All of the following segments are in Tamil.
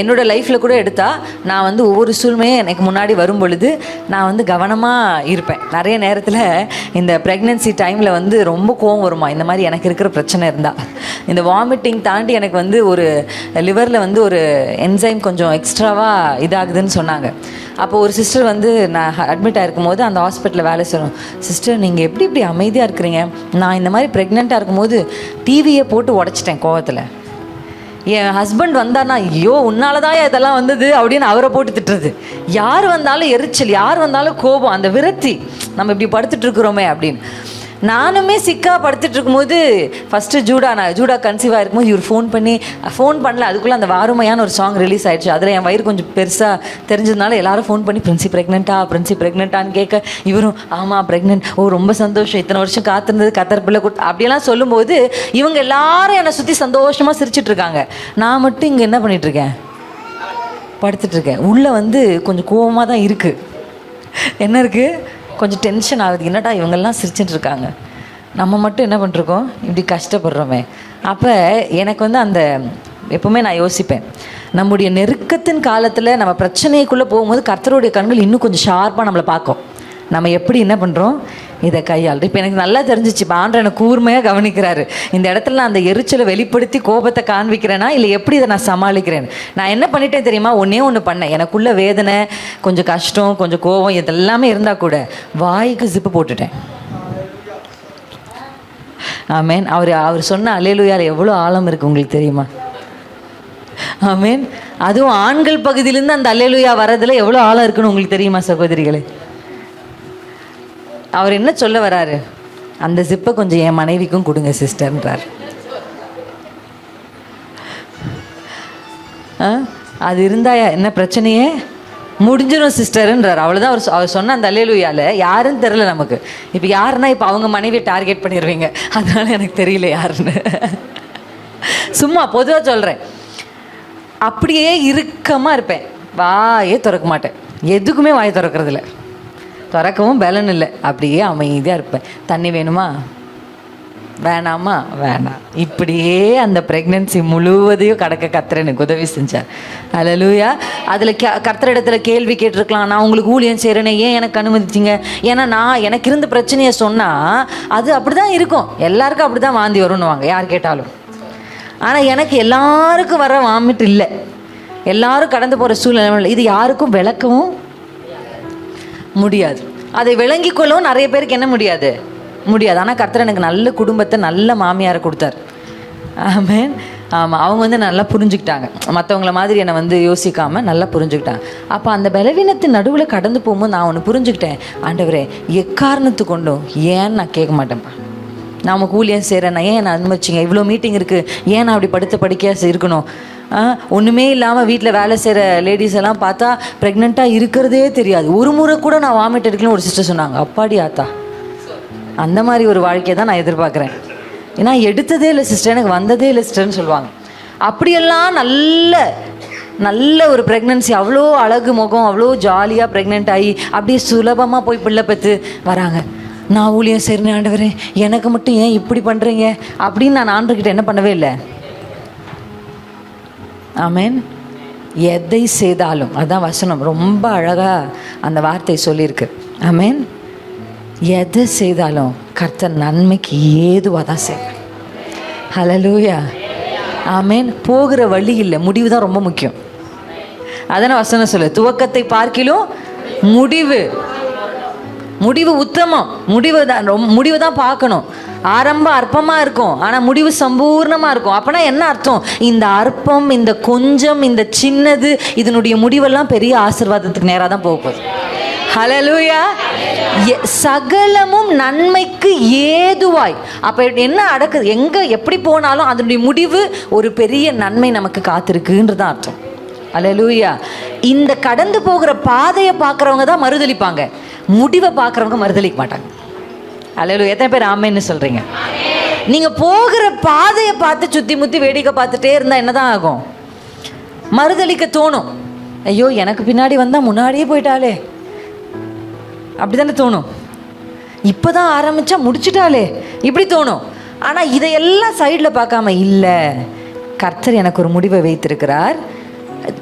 என்னோட லைஃப்பில் கூட எடுத்தால் நான் வந்து ஒவ்வொரு சூழ்மையும் எனக்கு முன்னாடி வரும் பொழுது நான் வந்து கவனமாக இருப்பேன். நிறைய நேரத்தில் இந்த ப்ரெக்னென்சி டைமில் வந்து ரொம்ப கோவம் வருமா? இந்த மாதிரி எனக்கு இருக்கிற பிரச்சனை இருந்தால் இந்த வாமிட்டிங் தாண்டி எனக்கு வந்து ஒரு லிவரில் வந்து ஒரு என்சைம் கொஞ்சம் எக்ஸ்ட்ராவாக இதாகுதுன்னு சொன்னாங்க. அப்போ ஒரு சிஸ்டர் வந்து நான் அட்மிட் ஆகிருக்கும் போது அந்த ஹாஸ்பிட்டலில் வேலை செய்யணும் சிஸ்டர் நீங்கள் எப்படி இப்படி அமைதியாக இருக்கிறீங்க? நான் இந்த மாதிரி ப்ரெக்னெண்ட்டாக இருக்கும்போது டிவியை போட்டு உடச்சிட்டேன் கோவத்தில். என் ஹஸ்பண்ட் வந்தார்னா ஐயோ உன்னாலதான் இதெல்லாம் வந்தது அப்படின்னு அவரை போட்டு திட்டுறது. யார் வந்தாலும் எரிச்சல் யார் வந்தாலும் கோபம் அந்த விரக்தி. நம்ம இப்படி படுத்துட்டு இருக்கிறோமே அப்படின்னு. நானுமே சிக்கா படுத்துட்டு இருக்கும்போது ஃபஸ்ட்டு ஜூடா நான் ஜூடா கன்சீவாக இருக்கும்போது இவர் ஃபோன் பண்ணி ஃபோன் பண்ணல அதுக்குள்ளே அந்த வாருமையான ஒரு சாங் ரிலீஸ் ஆயிடுச்சு. அதில் என் வயிறு கொஞ்சம் பெருசாக தெரிஞ்சதுனால எல்லாரும் ஃபோன் பண்ணி பிரின்சி ப்ரெக்னெண்ட்டா பிரின்சி ப்ரெக்னெண்ட்டான்னு கேட்க. இவரும் ஆமாம் ப்ரெக்னென்ட் ஓ ரொம்ப சந்தோஷம். இத்தனை வருஷம் காத்திருந்தது கத்தர் பிள்ளை கூட்டு அப்படியெல்லாம் சொல்லும்போது இவங்க எல்லாரும் என்னை சுற்றி சந்தோஷமாக சிரிச்சிட்டு இருக்காங்க நான் மட்டும் இங்கே என்ன பண்ணிகிட்ருக்கேன் படுத்துட்ருக்கேன் இருக்கேன் உள்ளே வந்து கொஞ்சம் கோவமாக தான் இருக்குது என்ன இருக்குது கொஞ்சம் டென்ஷன் ஆகுது. என்னடா இவங்கெல்லாம் சிரிச்சுட்டு இருக்காங்க? நம்ம மட்டும் என்ன பண்ணிருக்கோம் இப்படி கஷ்டப்படுறோமே. அப்போ எனக்கு வந்து அந்த எப்பவுமே நான் யோசிப்பேன். நம்முடைய நெருக்கத்தின் காலத்தில் நம்ம பிரச்சனைக்குள்ளே போகும்போது கர்த்தருடைய கண்கள் இன்னும் கொஞ்சம் ஷார்ப்பாக நம்மளை பார்க்கும். நம்ம எப்படி என்ன பண்ணுறோம் இதை கையாள் இப்போ எனக்கு நல்லா தெரிஞ்சிச்சு. இப்போ ஆண்டர் எனக்கு கூர்மையாக கவனிக்கிறாரு. இந்த இடத்துல நான் அந்த எரிச்சலை வெளிப்படுத்தி கோபத்தை காண்பிக்கிறேனா? இல்லை எப்படி இதை நான் சமாளிக்கிறேன்? நான் என்ன பண்ணிட்டேன் தெரியுமா? ஒன்றே ஒன்று பண்ணேன். எனக்குள்ள வேதனை கொஞ்சம் கஷ்டம் கொஞ்சம் கோபம் இதெல்லாமே இருந்தால் கூட வாய்க்கு ஜிப்பு போட்டுட்டேன். ஆமேன் அவர் அவர் சொன்ன அலையலுயால் எவ்வளோ ஆழம் இருக்குது உங்களுக்கு தெரியுமா? ஆமேன் அதுவும் ஆண்கள் பகுதியிலேருந்து அந்த அலையலுயா வரதில் எவ்வளோ ஆழம் இருக்குன்னு உங்களுக்கு தெரியுமா சகோதரிகளே? அவர் என்ன சொல்ல வராரு? அந்த ஜிப்பை கொஞ்சம் என் மனைவிக்கும் கொடுங்க சிஸ்டர்ன்றார் ஆ? அது இருந்தாயா? என்ன பிரச்சனையே? முடிஞ்சிடும் சிஸ்டருன்றார் அவ்வளோதான் அவர் அவர் சொன்ன அந்த அல்லேலுயால யாருன்னு தெரில நமக்கு. இப்போ யாருன்னா இப்போ அவங்க மனைவியை டார்கெட் பண்ணிடுவீங்க அதனால எனக்கு தெரியல யாருன்னு. சும்மா பொதுவாக சொல்கிறேன் அப்படியே இறுக்கமாக இருப்பேன். வாயே திறக்க மாட்டேன். எதுக்குமே வாயை திறக்கறதில்ல. திறக்கவும் பலன் இல்லை. அப்படியே அமைதியாக இருப்பேன். தண்ணி வேணுமா? வேணாமா? வேணாம். இப்படியே அந்த ப்ரெக்னென்சி முழுவதையும் கடக்க கர்த்தர் எனக்கு உதவி செஞ்சார். அலலூயா அதில் கே கர்த்தரிடத்துல கேள்வி கேட்டிருக்கலாம். நான் உங்களுக்கு ஊழியம் செய்கிறேனே ஏன் எனக்கு அனுமதிச்சிங்க? ஏன்னா நான் எனக்கு இருந்த பிரச்சனையை சொன்னால் அது அப்படி தான் இருக்கும். எல்லாருக்கும் அப்படி தான் வாந்தி வரும்னுவாங்க யார் கேட்டாலும். ஆனால் எனக்கு எல்லாருக்கும் வர வாமிட் இல்லை. எல்லாரும் கடந்து போகிற சூழ்நிலை இல்லை. இது யாருக்கும் விளக்கவும் முடியாது. அதை விளங்கி கொள்ளவும் நிறைய பேருக்கு என்ன முடியாது? முடியாது. ஆனால் கர்த்தர் எனக்கு நல்ல குடும்பத்தை நல்ல மாமியாரை கொடுத்தார். ஆமேன். ஆமாம் அவங்க வந்து நல்லா புரிஞ்சுக்கிட்டாங்க. மற்றவங்கள மாதிரி என்னை வந்து யோசிக்காமல் நல்லா புரிஞ்சுக்கிட்டாங்க. அப்போ அந்த பலவீனத்தின் நடுவில் கடந்து போகும்போது நான் ஒன்று புரிஞ்சுக்கிட்டேன். ஆண்டவரே எக்காரணத்து கொண்டும் ஏன்னு நான் கேட்க மாட்டேன்ப்பா. நான் கூலியாக ஊழியம் செய்கிறேன் நான் ஏன் நான் அனுமதிச்சிங்க இவ்வளோ மீட்டிங் இருக்குது ஏன் நான் அப்படி படுத்த படிக்கையாக இருக்கணும்? ஆ, இல்லாமல் வீட்டில் வேலை செய்கிற லேடிஸ் எல்லாம் பார்த்தா ப்ரெக்னெண்ட்டாக இருக்கிறதே தெரியாது. ஒரு முறை கூட நான் வாமிட் எடுக்கலன்னு ஒரு சிஸ்டர் சொன்னாங்க. அப்பாடி ஆத்தா. அந்த மாதிரி ஒரு வாழ்க்கையை தான் நான் எதிர்பார்க்குறேன். ஏன்னா எடுத்ததே இல்லை சிஸ்டர் எனக்கு வந்ததே இல்லை சிஸ்டர்னு சொல்லுவாங்க. அப்படியெல்லாம் நல்ல நல்ல ஒரு ப்ரெக்னன்சி அவ்வளோ அழகு முகம் அவ்வளோ ஜாலியாக ப்ரெக்னென்ட் ஆகி அப்படியே சுலபமாக போய் பிள்ளை பெற்று வராங்க. நான் ஊழியம் செய்கிறேன் ஆண்டவரே எனக்கு மட்டும் ஏன் இப்படி பண்ணுறீங்க அப்படின்னு நான் ஆண்டர்கிட்ட என்ன பண்ணவே இல்லை. ஆமேன். எதை செய்தாலும் அதான் வசனம் ரொம்ப அழகாக அந்த வார்த்தை சொல்லியிருக்கு. ஆமேன். எதை செய்தாலும் கர்த்தர் நன்மைக்கு ஏதுவாக தான் செய்வார். Hallelujah amen. போகிற வழி இல்லை முடிவு தான் ரொம்ப முக்கியம். அதான வசனம் சொல்லு துவக்கத்தை பார்க்கிலும் முடிவு. முடிவு உத்தமம். முடிவு தான் ரொம்ப முடிவு தான் பார்க்கணும். ஆரம்ப அற்பமாக இருக்கும். ஆனால் முடிவு சம்பூர்ணமாக இருக்கும். அப்போனா என்ன அர்த்தம்? இந்த அற்பம் இந்த கொஞ்சம் இந்த சின்னது இதனுடைய முடிவெல்லாம் பெரிய ஆசீர்வாதத்துக்கு நேராக தான் போக போகுது. ஹலலூயா எ- சகலமும் நன்மைக்கு ஏதுவாய். அப்போ என்ன அடக்குது எங்கே எப்படி போனாலும் அதனுடைய முடிவு ஒரு பெரிய நன்மை நமக்கு காத்திருக்குன்றது தான் அர்த்தம். அலலூயா இந்த கடந்து போகிற பாதையை பார்க்குறவங்க தான் மறுதளிப்பாங்க முடிவை பார்க்குறவங்க மறுதளிக்க மாட்டாங்க. அலையில எத்தனை பேர் ஆமைன்னு சொல்கிறீங்க நீங்கள் போகிற பாதையை பார்த்து சுற்றி முற்றி வேடிக்கை பார்த்துட்டே இருந்தால் என்னதான் ஆகும்? மறுதளிக்க தோணும். ஐயோ எனக்கு பின்னாடி வந்தால் முன்னாடியே போயிட்டாலே அப்படிதானே தோணும். இப்போ தான் ஆரம்பித்தா முடிச்சிட்டாளே. இப்படி தோணும். ஆனால் இதையெல்லாம் சைடில் பார்க்காம இல்லை கர்த்தர் எனக்கு ஒரு முடிவை வைத்திருக்கிறார்.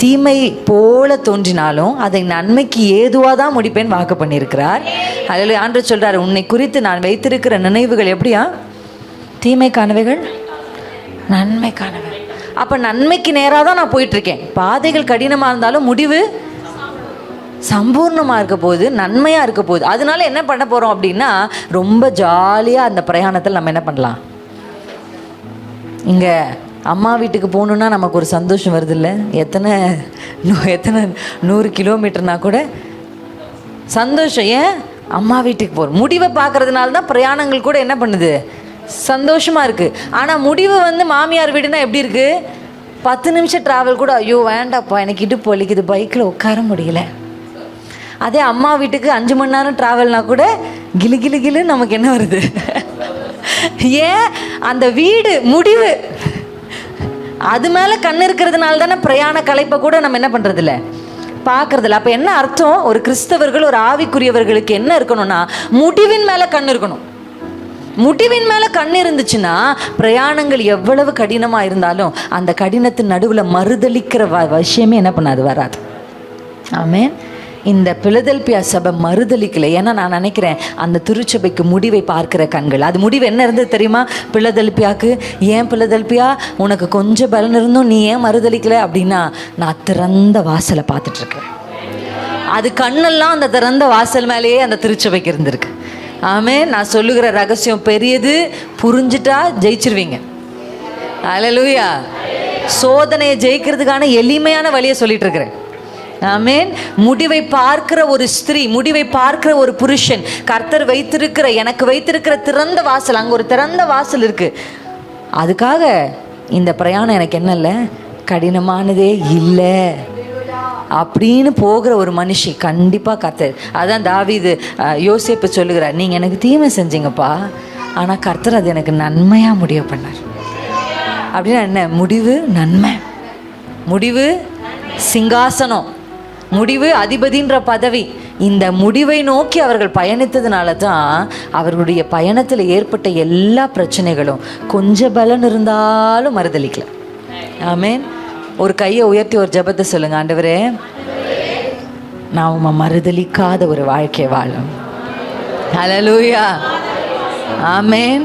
தீமை போல தோன்றினாலும் அதை நன்மைக்கு ஏதுவாக தான் முடிப்பேன் வாக்கு பண்ணியிருக்கிறார். அதில் ஆண்டு சொல்கிறார் உன்னை குறித்து நான் வைத்திருக்கிற நினைவுகள் எப்படியா? தீமைக்கானவைகள் நன்மைக்கானவை அப்போ நன்மைக்கு நேராக தான் நான் போயிட்டுருக்கேன். பாதைகள் கடினமாக இருந்தாலும் முடிவு சம்பூர்ணமாக இருக்க போகுது நன்மையாக இருக்க போகுது. அதனால என்ன பண்ண போகிறோம் அப்படின்னா ரொம்ப ஜாலியாக அந்த பிரயாணத்தில் நம்ம என்ன பண்ணலாம்? இங்கே அம்மா வீட்டுக்கு போகணுன்னா நமக்கு ஒரு சந்தோஷம் வருது இல்லை எத்தனை எத்தனை நூறு கிலோமீட்டர்னா கூட சந்தோஷம். ஏன்? அம்மா வீட்டுக்கு போகிறோம் முடிவை பார்க்கறதுனால தான் பிரயாணங்கள் கூட என்ன பண்ணுது? சந்தோஷமாக இருக்குது ஆனால் முடிவு வந்து மாமியார் வீடுனா எப்படி இருக்குது பத்து நிமிஷம் ட்ராவல் கூட ஐயோ வேண்டாப்பா எனக்கு இடுப்பு வலிக்குது பைக்கில் உட்கார முடியல. அதே அம்மா வீட்டுக்கு அஞ்சு மணி நேரம் ட்ராவல்னா கூட கிலு கிலு கிலு நமக்கு என்ன வருது? ஏன்? அந்த வீடு முடிவு. அது மேலே கண் இருக்கிறதுனால தானே பிரயாண கலைப்பை கூட நம்ம என்ன பண்ணுறதில்ல பார்க்கறதில்ல. அப்போ என்ன அர்த்தம்? ஒரு கிறிஸ்தவர்கள் ஒரு ஆவிக்குரியவர்களுக்கு என்ன இருக்கணும்னா முடிவின் மேலே கண் இருக்கணும். முடிவின் மேலே கண் இருந்துச்சுன்னா பிரயாணங்கள் எவ்வளவு கடினமாக இருந்தாலும் அந்த கடினத்தின் நடுவில் மறுதளிக்கிற வ விஷயமே என்ன பண்ணாது வராது. ஆமேன். இந்த பிலதெல்பியா சபை மறுதளிக்கல ஏன்னா நான் நினைக்கிறேன் அந்த திருச்சபைக்கு முடிவை பார்க்கிற கண்கள். அது முடிவு என்ன இருந்தது தெரியுமா? பிலதெல்பியாக்கு ஏன் பிலதெல்பியா? உனக்கு கொஞ்சம் பலன் இருந்தும் நீ ஏன் மறுதளிக்கல அப்படின்னா நான் திறந்த வாசலை பார்த்துட்ருக்கேன். அது கண்ணெல்லாம் அந்த திறந்த வாசல் மேலேயே அந்த திருச்சபைக்கு இருந்திருக்கு. ஆமே நான் சொல்லுகிற ரகசியம் பெரியது புரிஞ்சுட்டா ஜெயிச்சிருவீங்க. அலலுயா சோதனையை ஜெயிக்கிறதுக்கான எளிமையான வழியை சொல்லிட்டு இருக்கிறேன் ஆமேன். முடிவை பார்க்கிற ஒரு ஸ்திரீ முடிவை பார்க்கிற ஒரு புருஷன் கர்த்தர் வைத்திருக்கிற எனக்கு வைத்திருக்கிற திறந்த வாசல் அங்கே ஒரு திறந்த வாசல் இருக்கு. அதுக்காக இந்த பிரயாணம் எனக்கு என்ன இல்லை? கடினமானதே இல்லை. அப்படின்னு போகிற ஒரு மனுஷி கண்டிப்பாக கர்த்தர். அதான் தாவிது யோசிப்பு சொல்லுகிறார் நீங்கள் எனக்கு தீமை செஞ்சீங்கப்பா ஆனால் கர்த்தர் அது எனக்கு நன்மையாக முடிவு பண்ணார். அப்படின்னா என்ன? முடிவு நன்மை. முடிவு சிங்காசனம். முடிவு அதிபதின்ற பதவி. இந்த முடிவை நோக்கி அவர்கள் பயணித்ததுனால தான் அவர்களுடைய பயணத்தில் ஏற்பட்ட எல்லா பிரச்சனைகளும் கொஞ்சம் பலன் இருந்தாலும் மறுதளிக்கல. ஆமேன். ஒரு கையை உயர்த்தி ஒரு ஜபத்தை சொல்லுங்க ஆண்டவரே. நான் உமா மறுதளிக்காத ஒரு வாழ்க்கை வாழும். Hallelujah amen.